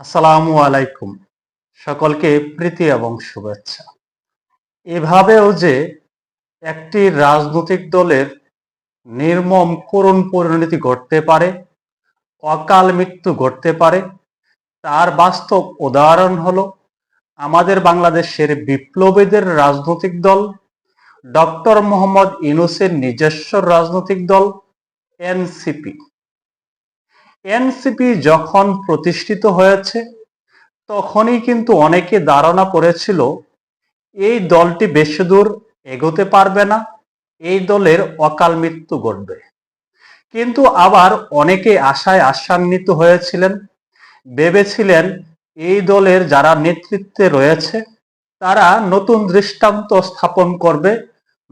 আসসালামু আলাইকুম। সকলকে প্রীতি এবং শুভেচ্ছা। এভাবেও যে একটি রাজনৈতিক দলের নির্মম করুণ পরিণতি ঘটতে পারে, অকাল মৃত্যু ঘটতে পারে, তার বাস্তব উদাহরণ হলো আমাদের বাংলাদেশের বিপ্লবীদের রাজনৈতিক দল, ডক্টর মোহাম্মদ ইনুসের নিজস্ব রাজনৈতিক দল, এনসিপি। এনসিপি যখন প্রতিষ্ঠিত হয়েছে, তখনই কিন্তু অনেকে ধারণা করেছিল, এই দলটি বেশি দূর এগোতে পারবে না, এই দলের অকাল মৃত্যু ঘটবে। কিন্তু আবার অনেকে আশায় আশান্বিত হয়েছিলেন, ভেবেছিলেন এই দলের যারা নেতৃত্বে রয়েছে, তারা নতুন দৃষ্টান্ত স্থাপন করবে,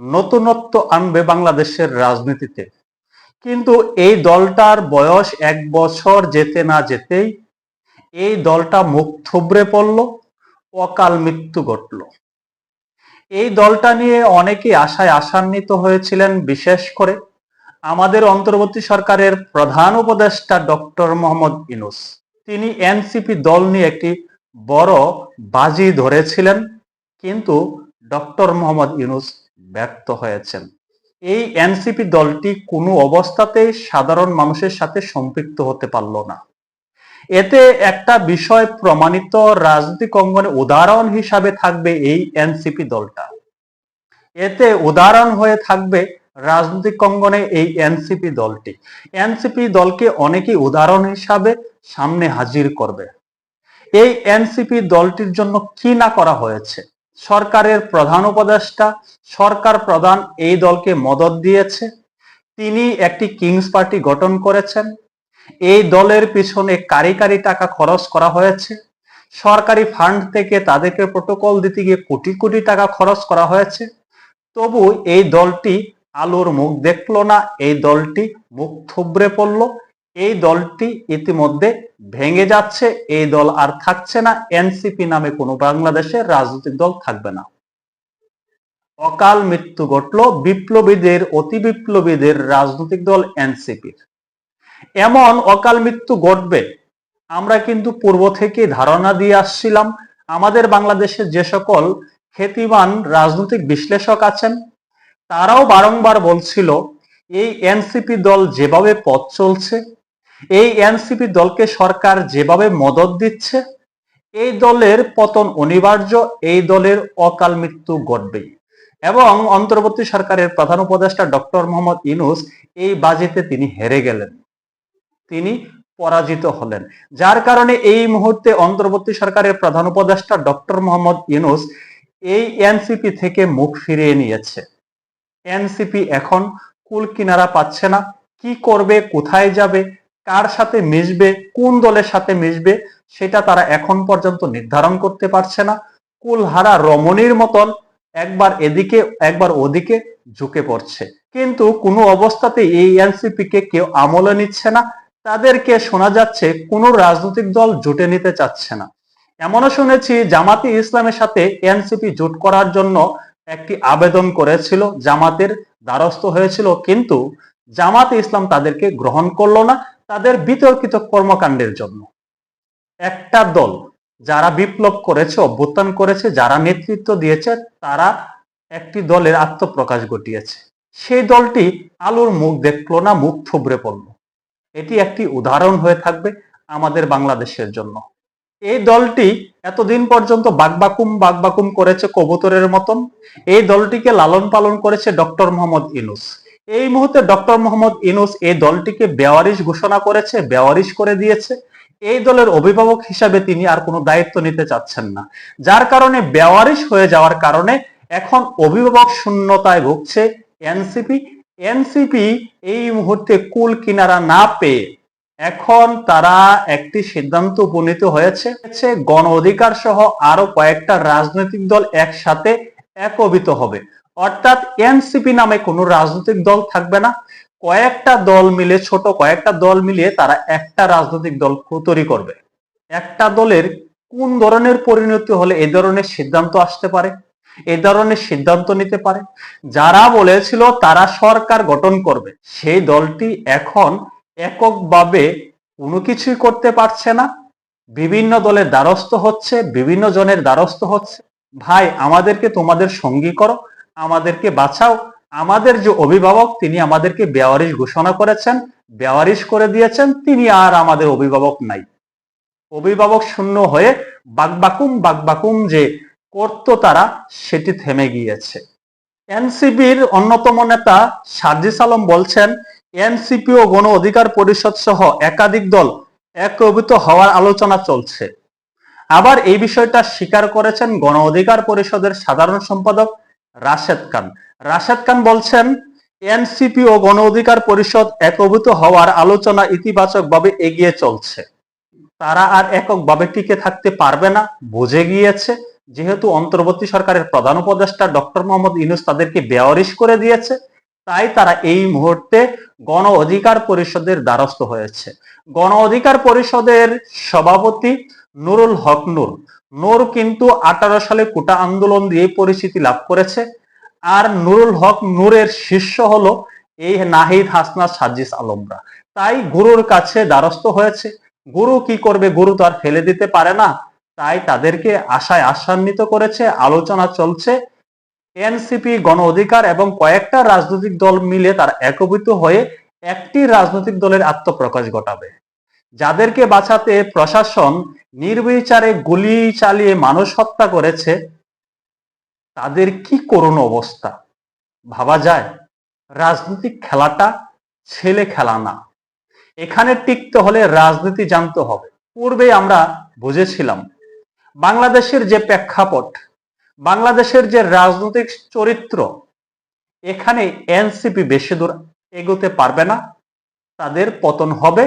নতুনত্ব আনবে বাংলাদেশের রাজনীতিতে। কিন্তু এই দলটার বয়স এক বছর যেতে না যেতেই এই দলটা মুখ থুবড়ে পড়ল, অকাল মৃত্যু ঘটল। এই দলটা নিয়ে অনেকেই আশায় আশান্বিত হয়েছিলেন, বিশেষ করে আমাদের অন্তর্বর্তী সরকারের প্রধান উপদেষ্টা ডক্টর মোহাম্মদ ইনুস তিনি এনসিপি দল নিয়ে একটি বড় বাজি ধরেছিলেন, কিন্তু ডক্টর মোহাম্মদ ইনুস ব্যর্থ হয়েছেন। এই এনসিপি দলটি কোনো অবস্থাতেই সাধারণ মানুষের সাথে সম্পৃক্ত হতে পারল না। এতে একটা বিষয় প্রমাণিত রাজনৈতিক অঙ্গনে উদাহরণ হিসাবে থাকবে এই এনসিপি দলটা। এতে উদাহরণ হয়ে থাকবে রাজনৈতিক অঙ্গনে এই এনসিপি দলটি। এনসিপি দলকে অনেকেই উদাহরণ হিসাবে সামনে হাজির করবে। এই এনসিপি দলটির জন্য কি না করা হয়েছে? সরকারের প্রধান উপদেষ্টা, সরকার প্রধান এই দলকে মদত দিয়েছে। তিনি একটি কিংস পার্টি গঠন করেছেন। এই দলের পিছনে কারি কারি টাকা খরচ করা হয়েছে। সরকারি ফান্ড থেকে তাদেরকে প্রোটোকল দিতে গিয়ে কোটি কোটি টাকা খরচ করা হয়েছে। তবু এই দলটি আলোর মুখ দেখল না, এই দলটি মুখ থুবড়ে পড়ল। এই দলটি ইতিমধ্যে ভেঙে যাচ্ছে। এই দল আর থাকছে না। এনসিপি নামে কোনো বাংলাদেশের রাজনৈতিক দল থাকবে না। অকাল মৃত্যু ঘটল বিপ্লবীদের, অতি বিপ্লবীদের রাজনৈতিক দল এনসিপির। এমন অকাল মৃত্যু ঘটবে। আমরা কিন্তু পূর্ব থেকে ধারণা দিয়ে আসছিলাম, আমাদের বাংলাদেশে যে সকল খ্যাতিমান রাজনৈতিক বিশ্লেষক আছেন, তারাও বারংবার বলছিল, এই এনসিপি দল যেভাবে পথ চলছে এই এনসিপি দলকে সরকার যেভাবে মদত দিচ্ছে, এই দলের পতন অনিবার্য, এই দলের অকাল মৃত্যু ঘটবেই। এবং অন্তর্বর্তী সরকারের প্রধান উপদেষ্টা ডক্টর মোহাম্মদ ইনুস এই বাজেটে তিনি হেরে গেলেন। তিনি পরাজিত হলেন। যার কারণে এই মুহূর্তে অন্তর্বর্তী সরকারের প্রধান উপদেষ্টা ডক্টর মোহাম্মদ ইনুস এই এনসিপি থেকে মুখ ফিরিয়ে নিয়েছে। এনসিপি এখন কুল কিনারা পাচ্ছে না। কি করবে, কোথায় যাবে কার সাথে মিশবে, কোন দলের সাথে মিশবে, সেটা তারা এখন পর্যন্ত নির্ধারণ করতে পারছে না। কুলহারা রমণীর মতন একবার এদিকে, একবার ওদিকে ঝুঁকে পড়ছে। কিন্তু কোনো অবস্থাতে এই এনসিপি কে কেউ আমলে নিচ্ছে না। তাদেরকে শোনা যাচ্ছে কোনো রাজনৈতিক দল জুটে নিতে চাচ্ছে না। এমনও শুনেছি জামাতি ইসলামের সাথে এনসিপি জোট করার জন্য একটি আবেদন করেছিল, জামাতের দ্বারস্থ হয়েছিল। কিন্তু জামাতে ইসলাম তাদেরকে গ্রহণ করল না। তাদের বিতর্কিত কর্মকাণ্ডের জন্য। একটা দল যারা বিপ্লব করেছে, অভ্যুত্থান করেছে, যারা নেতৃত্ব দিয়েছে, তারা একটি দলের আত্মপ্রকাশ ঘটিয়েছে। সেই দলটি আলোর মুখ দেখল না, মুখ থুবড়ে পড়ল। এটি একটি উদাহরণ হয়ে থাকবে আমাদের বাংলাদেশের জন্য। এই দলটি এতদিন পর্যন্ত বাগবাকুম বাগবাকুম করেছে কবুতরের মতন। এই দলটিকে লালন পালন করেছে ডক্টর মোহাম্মদ ইনুস এই মুহূর্তে ডক্টর মোহাম্মদ ইনুস এই দলটিকে বেওয়ারিশ ঘোষণা করেছে, বেওয়ারিশ করে দিয়েছে। এই দলের অভিভাবক হিসাবে তিনি আর কোনো দায়িত্ব নিতে চাচ্ছেন না। যার কারণে বেওয়ারিশ হয়ে যাওয়ার কারণে এখন অভিভাবক শূন্যতায় ভুগছে এনসিপি। এনসিপি এই মুহূর্তে কুল কিনারা না পেয়ে এখন তারা একটি সিদ্ধান্ত উপনীত হয়েছে। গণ অধিকার সহ আরও কয়েকটা রাজনৈতিক দল একসাথে একবিত হবে। অর্থাৎ এনসিপি নামে কোনো রাজনৈতিক দল থাকবে না। কয়েকটা দল মিলে, ছোট কয়েকটা দল মিলিয়ে তারা একটা রাজনৈতিক দল তৈরি করবে। একটা দলের কোন ধরনের পরিণতি হলে এই ধরনের সিদ্ধান্ত আসতে পারে এই ধরনের সিদ্ধান্ত নিতে পারে? যারা বলেছিল তারা সরকার গঠন করবে, সেই দলটি এখন এককভাবে কোনো কিছুই করতে পারছে না। বিভিন্ন দলের দ্বারস্থ হচ্ছে, বিভিন্ন জনের দ্বারস্থ হচ্ছে। ভাই, আমাদেরকে তোমাদের সঙ্গী করো। আমাদেরকে বাঁচাও। আমাদের যে অভিভাবক, তিনি আমাদেরকে বেওয়ারিশ ঘোষণা করেছেন, বেওয়ারিশ করে দিয়েছেন, তিনি আর আমাদের অভিভাবক নাই। অভিভাবক শূন্য হয়ে বাকবাকুম বাকবাকুম যে করতো তারা, সেটি থেমে গিয়েছে। এনসিপির অন্যতম নেতা সার্জিস আলম বলছেন, এনসিপি ও গণ অধিকার পরিষদ সহ একাধিক দল একীভূত হওয়ার আলোচনা চলছে। আবার এই বিষয়টা স্বীকার করেছেন গণ অধিকার পরিষদের সাধারণ সম্পাদক রাশেদ খান। রাশেদ খান বলছেন, এনসিপি ও গণ অধিকার পরিষদ একভূত হওয়ার আলোচনা ইতিবাচকভাবে এগিয়ে চলছে। তারা আর এককভাবে টিকে থাকতে পারবে না, বুঝে গিয়েছে। যেহেতু অন্তর্বর্তী সরকারের প্রধান উপদেষ্টা ডক্টর মোহাম্মদ ইউনুস তাদেরকে বেয়ারিশ করে দিয়েছে, তাই তারা এই মুহূর্তে গণ অধিকার পরিষদের দ্বারস্থ হয়েছে। গণ অধিকার পরিষদের সভাপতি নুরুল হক নূর নূর কিন্তু আঠারো সালে কোটা আন্দোলন দিয়ে পরিচিতি লাভ করেছে। আর নুরুল হক নূরের শিষ্য হলো এই নাহিদ হাসনা সাজিস আলমরা। তাই গুরুর কাছে দ্বারস্থ হয়েছে। গুরু কি করবে, গুরু তো আর ফেলে দিতে পারে না। তাই তাদেরকে আশায় আশান্বিত করেছে, আলোচনা চলছে। এনসিপি গণ অধিকার এবং কয়েকটা রাজনৈতিক দল মিলে তার একভূত হয়ে একটি রাজনৈতিক দলের আত্মপ্রকাশ ঘটাবে। যাদেরকে বাঁচাতে প্রশাসন নির্বিচারে গুলি চালিয়ে মানুষ হত্যা করেছে, তাদের কি করুণ অবস্থা? ভাবা যায় রাজনৈতিক খেলাটা ছেলে খেলা না। এখানে টিকতে হলে রাজনীতি জানতে হবে। পূর্বে আমরা বুঝেছিলাম, বাংলাদেশের যে প্রেক্ষাপট, বাংলাদেশের যে রাজনৈতিক চরিত্র, এখানে এনসিপি বেশি দূর এগোতে পারবে না, তাদের পতন হবে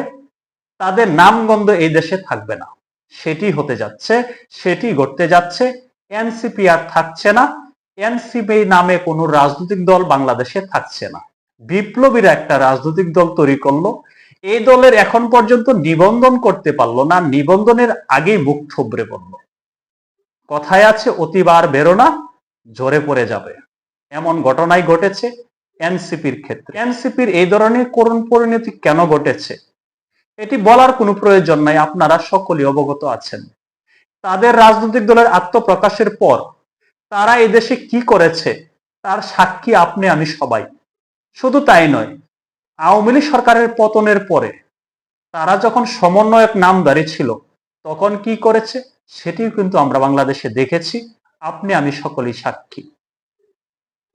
তাদের নামগন্ধ এই দেশে থাকবে না। সেটি হতে যাচ্ছে, সেটি ঘটতে যাচ্ছে, এনসিপি আর থাকছে না। এনসিপি নামে কোনো রাজনৈতিক দল বাংলাদেশে থাকছে না। বিপ্লবীরা একটা রাজনৈতিক দল তৈরি করল। এই দলের এখন পর্যন্ত নিবন্ধন করতে পারল না, নিবন্ধনের আগেই মুখ থুবড়ে পড়ল। কথায় আছে অতিবার বেরোনা ঝরে পড়ে যাবে। এমন ঘটনাই ঘটেছে এনসিপির ক্ষেত্রে। এনসিপির এই ধরনের করুণ পরিণতি কেন ঘটেছে? এটি বলার কোনো প্রয়োজন নাই, আপনারা সকলেই অবগত আছেন। তাদের রাজনৈতিক দলের আত্মপ্রকাশের পর তারা এই দেশে কি করেছে, তার সাক্ষী আপনি, আমি সবাই। শুধু তাই নয়, আওয়ামী লীগ সরকারের পতনের পরে তারা যখন সমন্বয়ক নামদারি ছিল, তখন কি করেছে, সেটিও কিন্তু আমরা বাংলাদেশে দেখেছি, আপনি, আমি সকলেই সাক্ষী।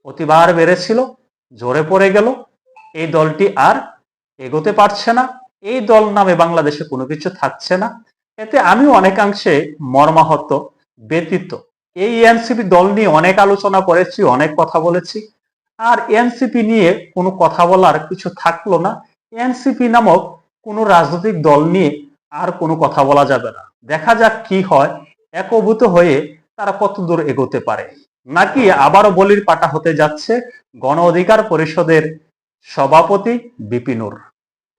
অতিবার বেড়েছিল জোরে পড়ে গেল, এই দলটি আর এগোতে পারছে না এই দল নামে বাংলাদেশে কোনো কিছু থাকছে না। এতে আমি অনেকাংশে মর্মাহত ব্যতীত এই এনসিপি দল নিয়ে অনেক আলোচনা করেছি, অনেক কথা বলেছি। আর এনসিপি নিয়ে কোনো কথা বলার কিছু থাকল না। এনসিপি নামক কোনো রাজনৈতিক দল নিয়ে আর কোনো কথা বলা যাবে না। দেখা যাক কি হয়, একভূত হয়ে তারা কত দূর এগোতে পারে। নাকি আবারও বলির পাটা হতে যাচ্ছে গণ অধিকার পরিষদের সভাপতি বিপিনুর।